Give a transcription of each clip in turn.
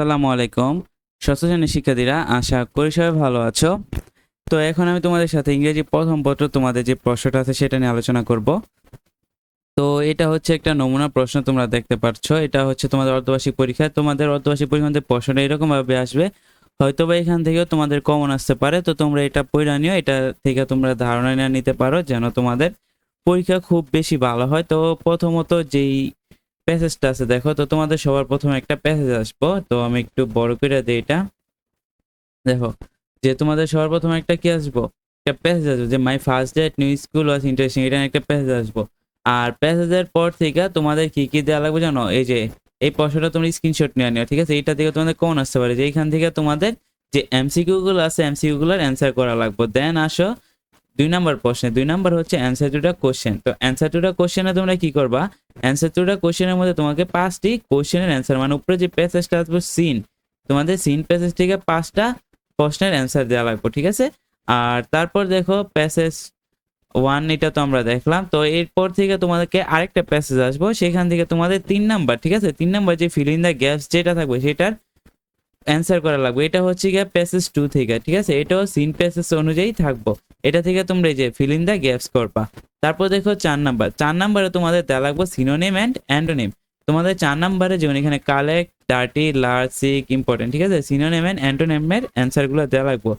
আসসালামু আলাইকুম। ষষ্ঠ শ্রেণির শিক্ষার্থীরা, আশা করি সবাই ভালো আছো। তো এখন আমি তোমাদের সাথে ইংরেজি প্রথম পত্র তোমাদের যে প্রশ্নটা আছে সেটা নিয়ে আলোচনা করব। তো এটা হচ্ছে একটা নমুনা প্রশ্ন তোমরা দেখতে পাচ্ছ এটা হচ্ছে তোমাদের অর্ধবার্ষিক পরীক্ষা। তোমাদের অর্ধবার্ষিক পরীক্ষার প্রশ্নটা এরকম ভাবে আসবে হয়তো বা এখান থেকেও তোমাদের কমন আসতে পারে। তো তোমরা এটা পড়ে নিও, এটা থেকে তোমরা ধারণা নিয়ে নিতে পারো যেন তোমাদের পরীক্ষা খুব বেশি ভালো হয়। তো প্রথমত যেই প্যাসেজটা আছে, দেখো, তো তোমাদের সবার প্রথমে একটা প্যাসেজ আসব, তো আমি একটু বড় করে দিই এটা। দেখো, যে তোমাদের সবার প্রথমে একটা কি আসব? একটা প্যাসেজ আসব, যে my first day new school was interesting এটা একটা প্যাসেজ আসব। আর প্যাসেজের পর থেকে তোমাদের কি কি দেওয়া লাগবে জানো? এই যে, এই প্রশ্নটা তোমরা স্ক্রিনশট নিয়ে নিও, ঠিক আছে? এইটা থেকে তোমাদের কোন আসতে পারে? যে এইখান থেকে তোমাদের যে এমসিকিউ গুলো আছে এমসিকিউ গুলোর অ্যান্সার করা লাগবে। দেন আসো, দুই নাম্বার প্রশ্নে, দুই নাম্বার হচ্ছে অ্যান্সার টুটা কোশ্চেন তো অ্যান্সার টুটা কোশ্চেনে তোমরা কি করবা? অ্যান্সার টুটা কোশ্চেনের মধ্যে তোমাকে পাঁচটি কোশ্চেনের অ্যান্সার মানে উপরে যে প্যাসেজটা আসবে সিন তোমাদের সিন প্যাসেজ থেকে পাঁচটা প্রশ্নের অ্যান্সার দেওয়া লাগবে, ঠিক আছে? আর তারপর দেখো প্যাসেজ ওয়ান এটা তো আমরা দেখলাম, তো এরপর থেকে তোমাদেরকে আরেকটা প্যাসেজ আসব, সেখান থেকে তোমাদের তিন নাম্বার ঠিক আছে? তিন নাম্বার যে ফিল ইন দ্য গ্যাপস যেটা থাকবে, সেটার অ্যান্সার করা লাগবে, এটা হচ্ছে গিয়ে প্যাসেজ টু থেকে, ঠিক আছে? এটাও সিন প্যাসেজ অনুযায়ী থাকব। এটা থেকে তোমরা এই যে ফিল ইন দ্য গ্যাপস করবা। তারপর দেখো চার নাম্বার। চার নাম্বারে তোমাদের দেওয়া লাগবে সিনোনিম অ্যান্ড অ্যান্টোনিম তোমাদের চার নাম্বারে যেমন এখানে collect dirty large sick important ঠিক আছে? সিনোনিম অ্যান্ড অ্যান্টোনিমের অ্যান্সারগুলো দেওয়া লাগবে।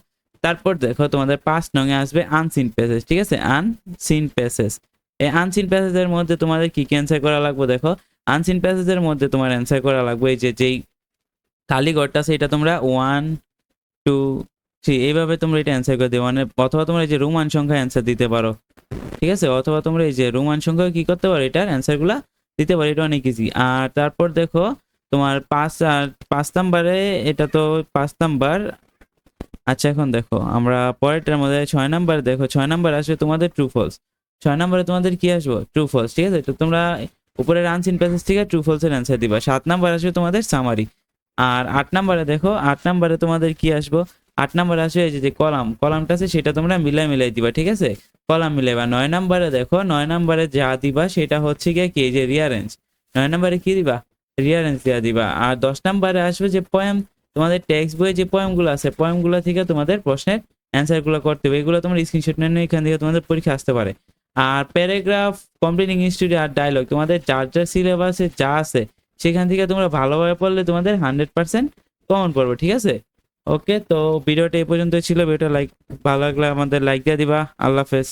তারপর দেখো তোমাদের পাঁচ নঙে আসবে আনসিন প্যাসেজ ঠিক আছে? আনসিন প্যাসেজ এই আনসিন প্যাসেজের মধ্যে তোমাদের কি কি অ্যান্সার করা লাগবে দেখো? আনসিন প্যাসেজের মধ্যে তোমার অ্যান্সার করা লাগবে এই যে, যেই খালি ঘরটা আছে তোমরা ওয়ান টু থ্রি এইভাবে তোমরা এটা অ্যান্সার করে দেবো মানে অথবা তোমরা এই যে রোমান সংখ্যা অ্যান্সার দিতে পারো। ঠিক আছে? অথবা তোমরা এই যে রোমান সংখ্যা কি করতে পারো? এটার অ্যান্সারগুলো দিতে পারো। এটা অনেক ইজি আর তারপর দেখো, তোমার পাঁচ, আর পাঁচ নাম্বারে এটা তো পাঁচ নাম্বার। আচ্ছা এখন দেখো, আমরা পরেরটার মধ্যে ছয় নাম্বার দেখো, ছয় নাম্বার আসবে তোমাদের ট্রু ফলস ছয় নাম্বারে তোমাদের কি আসব? ট্রু ফলস ঠিক আছে? তো তোমরা উপরের আনসিন প্যাসেজ থেকে ট্রু ফলসের অ্যান্সার দিবা। সাত নাম্বার আসবে তোমাদের সামারি আর আট নাম্বারে দেখো, আট নাম্বারে তোমাদের কি আসব? আট নাম্বার আসবে যে কলাম, কলামটা আছে সেটা তোমরা মিলাই মিলাই দিবা, ঠিক আছে? কলাম মিলাইবা। নয় নাম্বারে দেখো, নয় নাম্বারে যা দিবা সেটা হচ্ছে গিয়ে কি? যে রিয়ারেঞ্জ নয় নাম্বারে কি দিবা? রিয়ারেঞ্জ দেওয়া দিবা। আর দশ নাম্বারে আসবে যে পয়েম তোমাদের টেক্সট বইয়ে যে পয়েমগুলো আছে পয়েমগুলো থেকে তোমাদের প্রশ্নের অ্যান্সারগুলো করতে হবে। এগুলো তোমার স্ক্রিনশট নিয়ে এখান থেকে তোমাদের পরীক্ষা আসতে পারে। আর প্যারাগ্রাফ কমপ্লিটিং স্টুডিও আর ডায়লগ তোমাদের যার যার সিলেবাসে যা আছে, সেখান থেকে তোমরা ভালোভাবে পড়লে তোমাদের হান্ড্রেড পার্সেন্ট কমন পড়বে, ঠিক আছে? ওকে তো ভিডিওটা এই পর্যন্ত ছিল। ভিডিওটা লাইক ভালো লাগলে আমাদের লাইক দিয়ে দিবা। আল্লাহ হাফেজ।